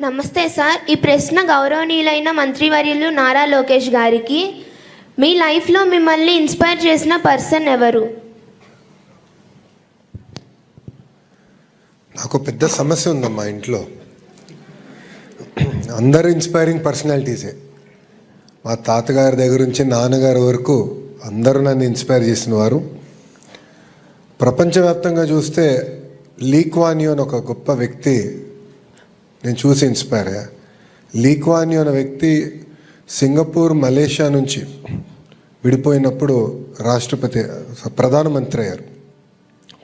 నమస్తే సార్. ఈ ప్రశ్న గౌరవనీయులైన మంత్రివర్యులు నారా లోకేష్ గారికి మీ లైఫ్లో మిమ్మల్ని ఇన్స్పైర్ చేసిన పర్సన్ ఎవరు? నాకు పెద్ద సమస్య ఉందమ్మా ఇంట్లో. అందరు ఇన్స్పైరింగ్ పర్సనాలిటీసే. మా తాతగారి దగ్గర నుంచి నాన్నగారి వరకు అందరూ నన్ను ఇన్స్పైర్ చేసిన వారు ప్రపంచవ్యాప్తంగా చూస్తే లీక్వానియో అని ఒక గొప్ప వ్యక్తి నేను చూసి ఇన్స్పైర్ అయ్యా. లీక్వాని అనే వ్యక్తి సింగపూర్ మలేషియా నుంచి విడిపోయినప్పుడు రాష్ట్రపతి ప్రధానమంత్రి అయ్యారు.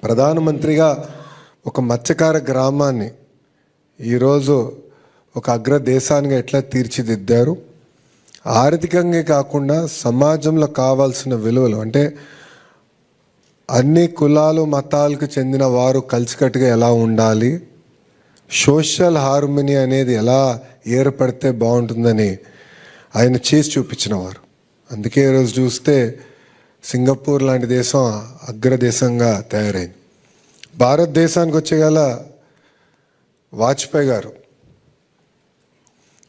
ప్రధానమంత్రిగా ఒక మత్స్యకార గ్రామాన్ని ఈరోజు ఒక అగ్ర దేశానికి ఎట్లా తీర్చిదిద్దారు? ఆర్థికంగా కాకుండా సమాజంలో కావాల్సిన విలువలు అంటే అన్ని కులాలు మతాలకు చెందిన వారు కలిసికట్టుగా ఎలా ఉండాలి? సోషల్ హార్మనీ అనేది ఎలా ఏర్పడితే బాగుంటుందని ఆయన చేసి చూపించిన వారు అందుకే ఈరోజు చూస్తే సింగపూర్ లాంటి దేశం అగ్రదేశంగా తయారైంది. భారతదేశానికి వచ్చేగల వాజ్పేయి గారు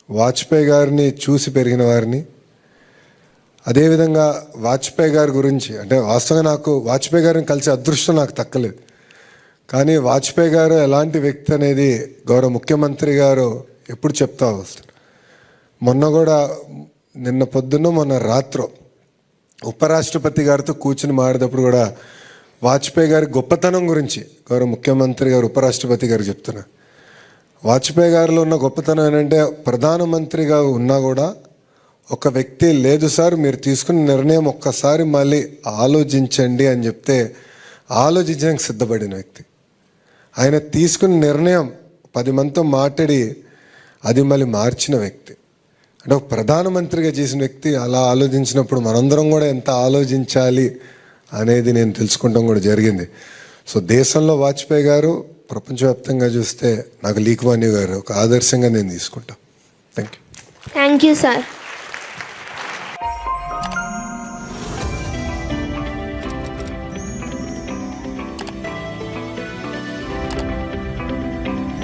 వాజ్పేయి గారిని చూసి పెరిగిన వారిని అదేవిధంగా వాజ్పేయి గారి గురించి అంటే వాస్తవంగా నాకు వాజ్పేయి గారిని కలిసే అదృష్టం నాకు తక్కలేదు. కానీ వాజ్పేయి గారు ఎలాంటి వ్యక్తి అనేది గౌరవ ముఖ్యమంత్రి గారు ఎప్పుడు చెప్తా వస్తారు మొన్న కూడా నిన్న పొద్దున్న మొన్న రాత్రో ఉపరాష్ట్రపతి గారితో కూర్చుని మాడేటప్పుడు కూడా వాజ్పేయి గారి గొప్పతనం గురించి గౌరవ ముఖ్యమంత్రి గారు ఉపరాష్ట్రపతి గారు చెప్తున్నారు. వాజ్పేయి గారిలో ఉన్న గొప్పతనం ఏంటంటే ప్రధానమంత్రిగా ఉన్నా కూడా ఒక వ్యక్తి లేదు సార్ మీరు తీసుకున్న నిర్ణయం ఒక్కసారి మళ్ళీ ఆలోచించండి అని చెప్తే ఆలోచించడానికి సిద్ధపడిన వ్యక్తి. ఆయన తీసుకున్న నిర్ణయం పది మందితో మాట్లాడి అది మళ్ళీ మార్చిన వ్యక్తి. అంటే ఒక ప్రధానమంత్రిగా చేసిన వ్యక్తి అలా ఆలోచించినప్పుడు మనందరం కూడా ఎంత ఆలోచించాలి అనేది నేను తెలుసుకుంటాం కూడా జరిగింది. సో దేశంలో వాజ్పేయి గారు ప్రపంచవ్యాప్తంగా చూస్తే నాకు లీక్వాణి గారు ఒక ఆదర్శంగా నేను తీసుకుంటాను thank you thank you sir